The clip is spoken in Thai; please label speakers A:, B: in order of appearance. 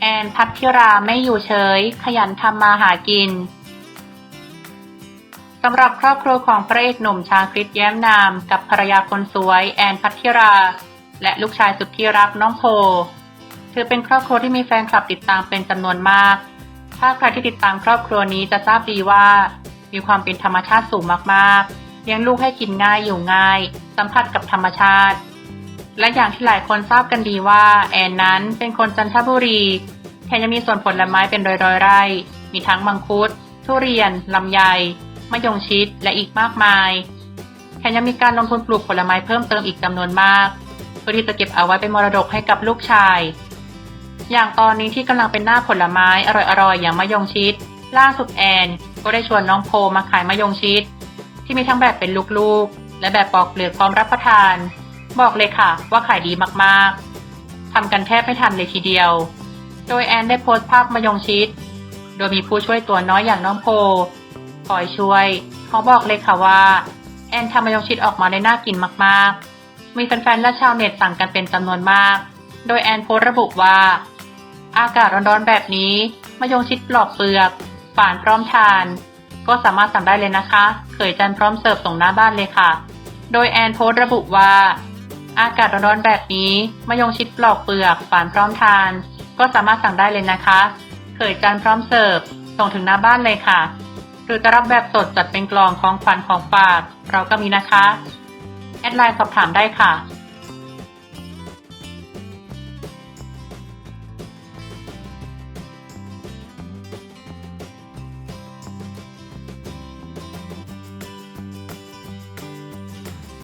A: แอนพัทธิราไม่อยู่เฉย ขยันทำมาหากินสำหรับครอบครัวของพระเอกหนุ่มชาคริตแย้มนาม กับภรรยาคนสวย แอนพัทธิรา และลูกชายสุดที่รักน้องโพถือเป็นครอบครัวที่มีแฟนคลับติดตามเป็นจำนวนมาก ถ้าใครที่ติดตามครอบครัวนี้จะทราบดีว่า มีความเป็นธรรมชาติสูงมากๆเลี้ยงลูกให้กินง่ายอยู่ง่าย สัมผัสกับธรรมชาติ และอย่างที่หลายคนทราบกันดีว่า แอนนั้นเป็นคนจันทบุรีแถมยังมีสวนผลไม้เป็นร้อยๆไร่ มีทั้งมังคุด ทุเรียน ลำไย มะยงชิด และอีกมากมาย แถมยังมีการลงทุนปลูกผลไม้เพิ่มเติมอีกจำนวนมาก เพื่อที่จะเก็บเอาไว้เป็นมรดกให้กับลูกชาย อย่างตอนนี้ที่กำลังเป็นหน้าผลไม้อร่อยๆ อย่างมะยงชิด ล่าสุดแอน ก็ได้ชวนน้องโพมาขายมะยงชิด ที่มีทั้งแบบเป็นลูกๆ และแบบปอกเปลือกพร้อมรับประทาน บอกเลยค่ะ ว่าขายดีมากๆทำกันแทบไม่ทันเลยทีเดียว โดยแอนได้โพสต์ภาพมะยงชิด โดยมีผู้ช่วยตัวน้อยอย่างน้องโพคอยช่วย เขาบอกเลยค่ะว่า แอนทำมะยงชิดออกมาได้น่ากินมากๆ มีแฟนๆและชาวเน็ตสั่งกันเป็นจำนวนมาก โดยแอนโพสต์ระบุว่า อากาศร้อนๆแบบนี้มะยงชิดปลอกเปลือกฝานพร้อมทาน ก็สามารถสั่งได้เลยนะคะ เขยจันพร้อมเสิร์ฟส่งหน้าบ้านเลยค่ะ โดยแอนโพสต์ระบุว่า อากาศร้อนๆแบบนี้มะยงชิดปลอกเปลือกฝานพร้อมทาน ก็สามารถสั่งได้เลยนะคะ เขยจานพร้อมเสิร์ฟส่งถึงหน้าบ้านเลยค่ะ หรือจะรับแบบสดจัดเป็นกล่องของขวัญของฝาก เราก็มีนะคะ แอดไลน์สอบถามได้ค่ะ